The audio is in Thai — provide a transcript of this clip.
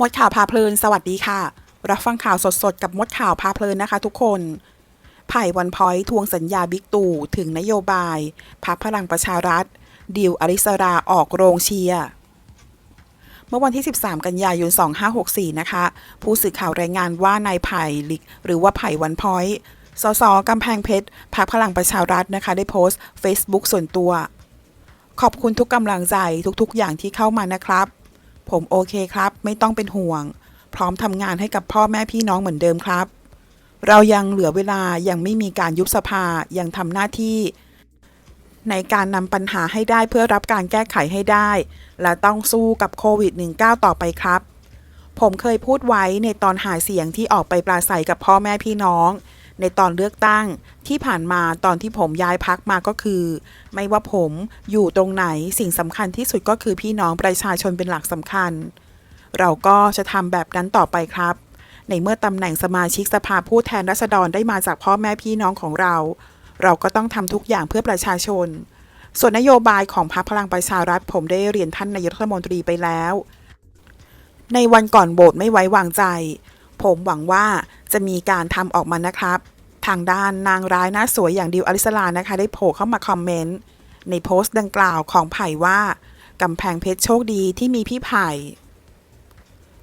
มดข่าวพาเพลิน สวัสดีค่ะ รับฟังข่าวสดๆ กับมดข่าวพาเพลินนะคะทุกคนไผ่วันพอยทวงสัญญาบิ๊กตู่ถึงนโยบายพักพลังประชารัฐ ดิวอริสราออกโรงเชียร์เมื่อวันที่ 13 กันยายน 2564 นะคะ ผู้สื่อข่าวรายงานว่านายไผ่ลิก หรือว่าไผ่วันพอยสสกำแพงเพชรพักพลังประชารัฐนะคะ ได้โพสต์ Facebook ส่วนตัว ขอบคุณทุกกำลังใจทุกๆ อย่างที่เข้ามานะครับ ผมโอเคครับ ไม่ต้องเป็นห่วง พร้อมทำงานให้กับพ่อแม่พี่น้องเหมือนเดิมครับ เรายังเหลือเวลายังไม่มีการยุบสภายังทำหน้าที่ ในการนำปัญหาให้ได้เพื่อรับการแก้ไขให้ได้ และต้องสู้กับโควิด -19 ต่อไปครับ ผมเคยพูดไว้ในตอนหาเสียงที่ออกไปปราศัยกับพ่อแม่พี่น้องในตอนเลือกตั้งที่ผ่านมาตอนที่ผมย้ายพักมาก็คือ ไม่ว่าผมอยู่ตรงไหนสิ่งสำคัญที่สุดก็คือพี่น้องประชาชนเป็นหลักสำคัญ เราก็จะทำแบบนั้นต่อไปครับ ในเมื่อตำแหน่งสมาชิกสภาผู้แทนราษฎรได้มาจากพ่อแม่พี่น้องของเรา เราก็ต้องทำทุกอย่างเพื่อประชาชน ส่วนนโยบายของพรรคพลังประชารัฐผมได้เรียนท่านนายกรัฐมนตรีไปแล้ว ในวันก่อนโหวตไม่ไว้วางใจ ผมหวังว่าจะมีการทำออกมานะครับ ทางด้านนางร้ายหน้าสวยอย่างดิวอลิสลานะคะ ได้โผล่เข้ามาคอมเมนต์ในโพสต์ดังกล่าวของไผ่ว่ากำแพงเพชรโชคดีที่มีพี่ไผ่